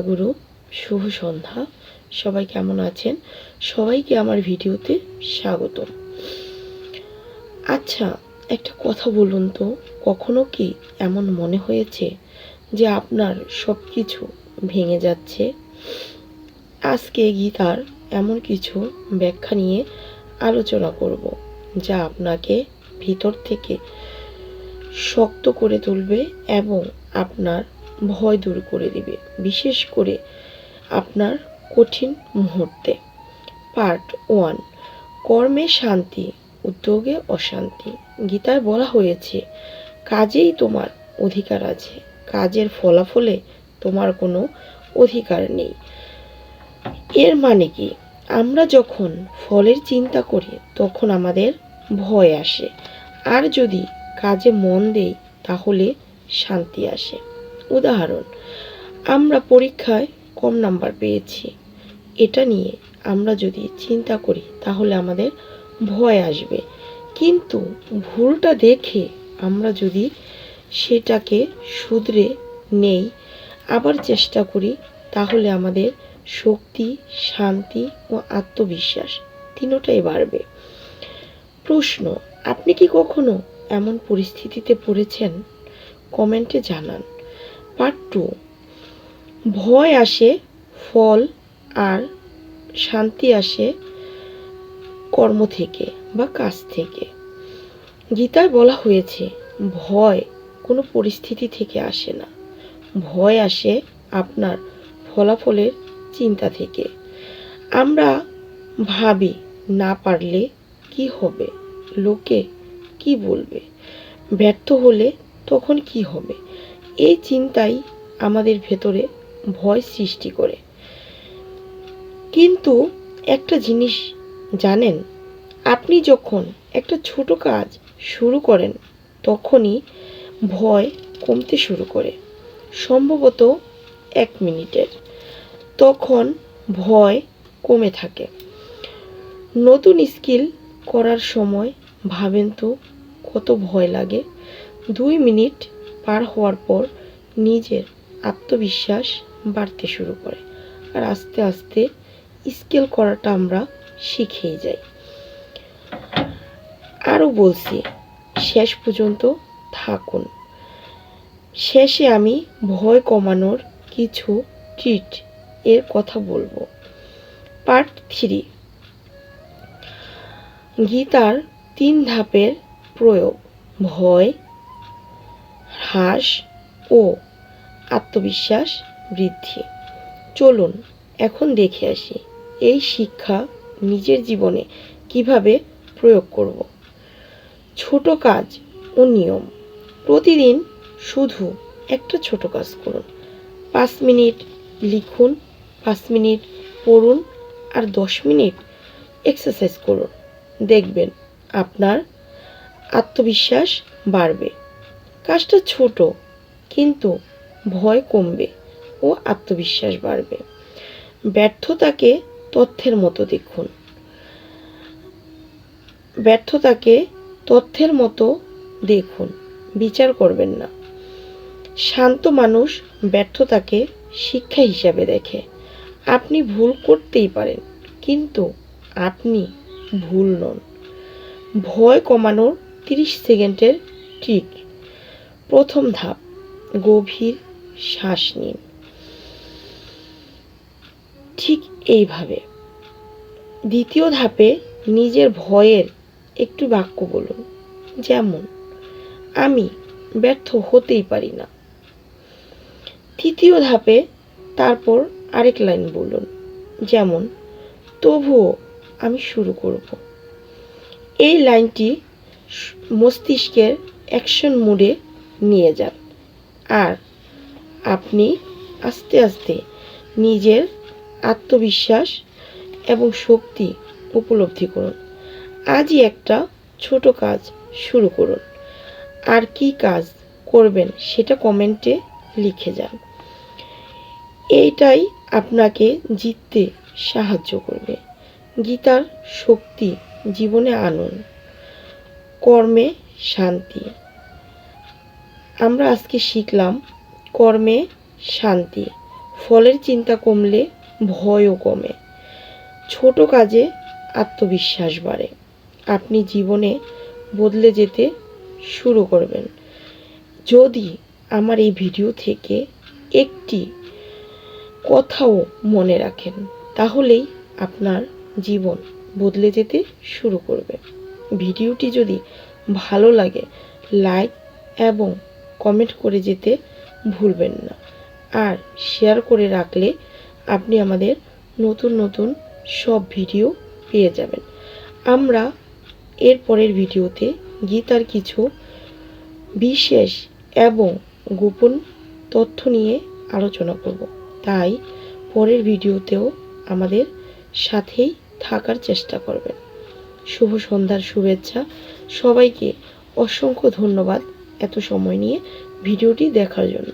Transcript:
গুরু, শুভ সন্ধ্যা। সবাই কেমন আছেন? সবাইকে আমার ভিডিওতে স্বাগত। আচ্ছা একটা কথা বলুন তো, কখনো কি এমন মনে হয়েছে যে আপনার সব কিছু ভেঙে যাচ্ছে? আজকে গীতার এমন কিছু ব্যাখ্যা নিয়ে আলোচনা করব, যা আপনাকে ভিতর থেকে শক্ত করে তুলবে এবং আপনার ভয় দূর করে দিবে, বিশেষ করে আপনার কঠিন মুহূর্তে। পার্ট ওয়ান, কর্মে শান্তি, উদ্যোগে অশান্তি। গীতায় বলা হয়েছে, কাজেই তোমার অধিকার আছে, কাজের ফলাফলে তোমার কোনো অধিকার নেই। এর মানে কি? আমরা যখন ফলের চিন্তা করি, তখন আমাদের ভয় আসে। আর যদি কাজে মন দেই, তাহলে শান্তি আসে। উদাহরণ, আমরা পরীক্ষায় কম নাম্বার পেয়েছি। এটা নিয়ে আমরা যদি চিন্তা করি, তাহলে আমাদের ভয় আসবে। কিন্তু ভুলটা দেখে আমরা যদি সেটাকে শুধরে নেই, আবার চেষ্টা করি, তাহলে আমাদের শক্তি, শান্তি ও আত্মবিশ্বাস তিনোটাই বাড়বে। প্রশ্ন, আপনি কি কখনো এমন পরিস্থিতিতে পড়েছেন? কমেন্টে জানান। পার্ট টু ভয় আসে, ফল আর শান্তি আসে কর্ম থেকে বা কাজ থেকে। গীতায় বলা হয়েছে, ভয় কোনো পরিস্থিতি থেকে আসে না। ভয় আসে আপনার ফলাফলের চিন্তা থেকে। আমরা ভাবি, না পারলে কি হবে? লোকে কি বলবে? ব্যর্থ হলে তখন কি হবে? এই চিন্তাই আমাদের ভেতরে ভয় সৃষ্টি করে। কিন্তু একটা জিনিস জানেন, আপনি যখন একটা ছোট কাজ শুরু করেন, তখনই ভয় কমতে শুরু করে, সম্ভবত এক মিনিটের। তখন ভয় কমে থাকে। নতুন স্কিল করার সময় ভাবেন তো কত ভয় লাগে। দুই মিনিট পার হওয়ার পর নিজের আত্মবিশ্বাস বাড়তে শুরু করে। আর আস্তে আস্তে স্কেল করাটা আমরা শিখেই যাই। আরও বলছি, শেষ পর্যন্ত থাকুন। শেষে আমি ভয় কমানোর কিছু ট্রিট এর কথা বলব। পার্ট থ্রি, গীতার তিন ধাপের প্রয়োগ, ভয় হ্রাস ও আত্মবিশ্বাস বৃদ্ধি। চলুন এখন দেখে আসি এই শিক্ষা নিজের জীবনে কীভাবে প্রয়োগ করব। ছোট কাজ ও নিয়ম। প্রতিদিন শুধু একটা ছোট কাজ করুন। পাঁচ মিনিট লিখুন, পাঁচ মিনিট পড়ুন আর দশ মিনিট এক্সারসাইজ করুন। দেখবেন আপনার আত্মবিশ্বাস বাড়বে। কাজটা ছোট, কিন্তু ভয় কমবে ও আত্মবিশ্বাস বাড়বে। ব্যর্থতাকে তথ্যের মতো দেখুন। ব্যর্থতাকে তথ্যের মতো দেখুন। বিচার করবেন না। শান্ত মানুষ ব্যর্থতাকে শিক্ষা হিসাবে দেখে। আপনি ভুল করতেই পারেন, কিন্তু আপনি ভুল নন। ভয় কমানোর তিরিশ সেকেন্ডের ট্রিক প্রথম ধাপ, গভীর শ্বাস নিন। ঠিক এইভাবে। দ্বিতীয় ধাপে নিজের ভয়ের একটু বাক্য বলুন। যেমন, আমি ব্যর্থ হতেই পারি না। তৃতীয় ধাপে তারপর আরেক লাইন বলুন। যেমন, তবুও আমি শুরু করব। এই লাইনটি মস্তিষ্কের অ্যাকশন মুডে নিয়ে যান। আর আপনি আস্তে আস্তে নিজের আত্মবিশ্বাস এবং শক্তি উপলব্ধি করুন। আজই একটা ছোট কাজ শুরু করুন। আর কি কাজ করবেন সেটা কমেন্টে লিখে যান। এইটাই আপনাকে জিততে সাহায্য করবে। গীতার শক্তি জীবনে আনুন। কর্মে শান্তি। আমরা আজকে শিখলাম কর্মে শান্তি। ফলের চিন্তা কমলে ভয়ও কমে। ছোট কাজে আত্মবিশ্বাস বাড়ে। আপনি জীবনে বদলে যেতে শুরু করবেন। যদি আমার এই ভিডিও থেকে একটি কথাও মনে রাখেন, তাহলেই আপনার জীবন বদলে যেতে শুরু করবে। ভিডিওটি যদি ভালো লাগে, লাইক এবং কমেন্ট করে যেতে ভুলবেন না। আর শেয়ার করে রাখলে আপনি আমাদের নতুন নতুন সব ভিডিও পেয়ে যাবেন। আমরা এর পরের ভিডিওতে গীতার কিছু বিশেষ এবং গোপন তথ্য নিয়ে আলোচনা করব। তাই পরের ভিডিওতেও আমাদের সাথেই থাকার চেষ্টা করবেন। শুভ সন্ধ্যার শুভেচ্ছা। সবাইকে অসংখ্য ধন্যবাদ। এত সময় নিয়ে ভিডিওটি দেখার জন্য।